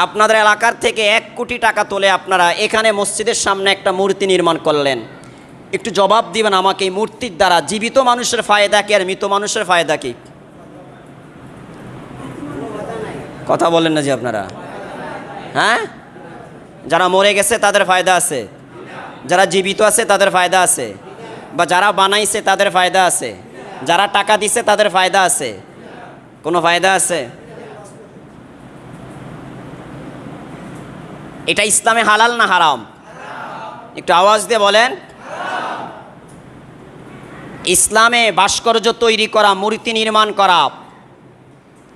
আপনাদের এলাকার থেকে এক কোটি টাকা তোলে আপনারা এখানে মসজিদের সামনে একটা মূর্তি নির্মাণ করলেন। একটু জবাব দিবেন আমাকে এই মূর্তির দ্বারা। জীবিত মানুষের ফায়দা কি আর মৃত মানুষের ফায়দা কি? কথা বলেন না যে আপনারা। হ্যাঁ? যারা মরে গেছে তাদের ফায়দা আছে। যারা জীবিত আছে তাদের ফায়দা আছে। বা যারা বানাইছে তাদের ফায়দা আছে। যারা টাকা দিছে তাদের ফায়দা আছে। কোনো ফায়দা আছে? এটা ইসলামে হালাল না হারাম? একটু আওয়াজ দিয়ে বলেন। ইসলামে ভাস্কর্য তৈরি করা, মূর্তি নির্মাণ করা,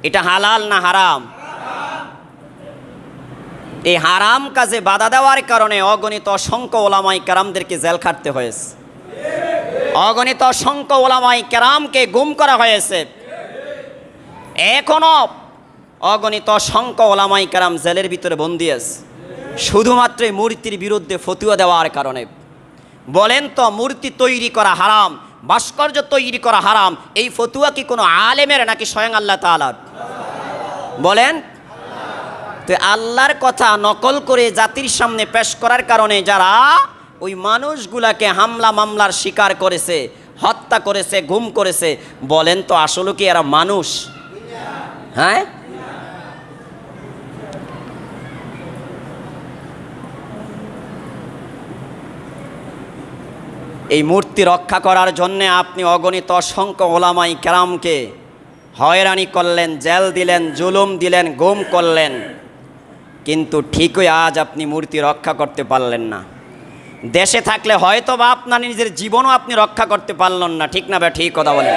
এটা হালাল না হারাম? এই হারাম কাজে বাধা দেওয়ার কারণে অগণিত অসংখ্য ওলামাই কেরামদেরকে জেল খাটতে হয়েছে। অগণিত অসংখ্য ওলামাই কেরামকে গুম করা হয়েছে। এখনও অগণিত অসংখ্য ওলামাই কেরাম জেলের ভিতরে বন্দি আছে। শুধুমাত্র মূর্তির বিরুদ্ধে ফতুয়া দেওয়ার কারণে। বলেন তো, মূর্তি তৈরি করা হারাম, ভাস্কর্য তৈরি করা হারাম, এই ফতুয়া কি কোনো আলেমের নাকি স্বয়ং আল্লাহ তালার বলেন, তো আল্লাহর কথা নকল করে জাতির সামনে পেশ করার কারণে যারা ওই মানুষগুলাকে হামলা মামলার শিকার করেছে, হত্যা করেছে, গুম করেছে, বলেন তো আসলে কি এরা মানুষ? হ্যাঁ? এই মূর্তি রক্ষা করার জন্যে আপনি অগণিত অসংখ্য ওলামাই কেরামকে হয়রানি করলেন, জেল দিলেন, জুলুম দিলেন, গুম করলেন। কিন্তু ঠিকই আজ আপনি মূর্তি রক্ষা করতে পারলেন না। দেশে থাকলে হয়তো বা আপনার নিজের জীবনও আপনি রক্ষা করতে পারলেন না। ঠিক না বা, ঠিক কথা বলেন।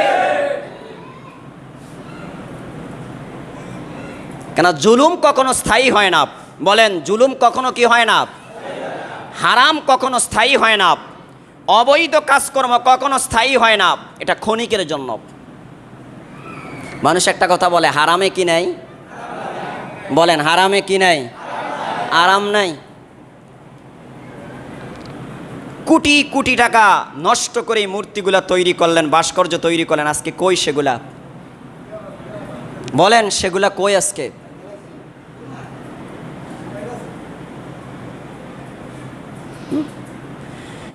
কেন জুলুম কখনো স্থায়ী হয় না? বলেন, জুলুম কখনো কি হয় না? হারাম কখনো স্থায়ী হয় না? অবৈধ কাজকর্ম কখনো স্থায়ী হয় না। এটা ক্ষণিকের জন্য। মানুষ একটা কথা বলে, হারামে কি নাই? বলেন, হারামে কি নাই? আরাম নাই। কোটি কোটি টাকা নষ্ট করে মূর্তিগুলা তৈরি করলেন, ভাস্কর্য তৈরি করলেন, আজকে কই সেগুলা? বলেন, সেগুলা কই আজকে? হুম?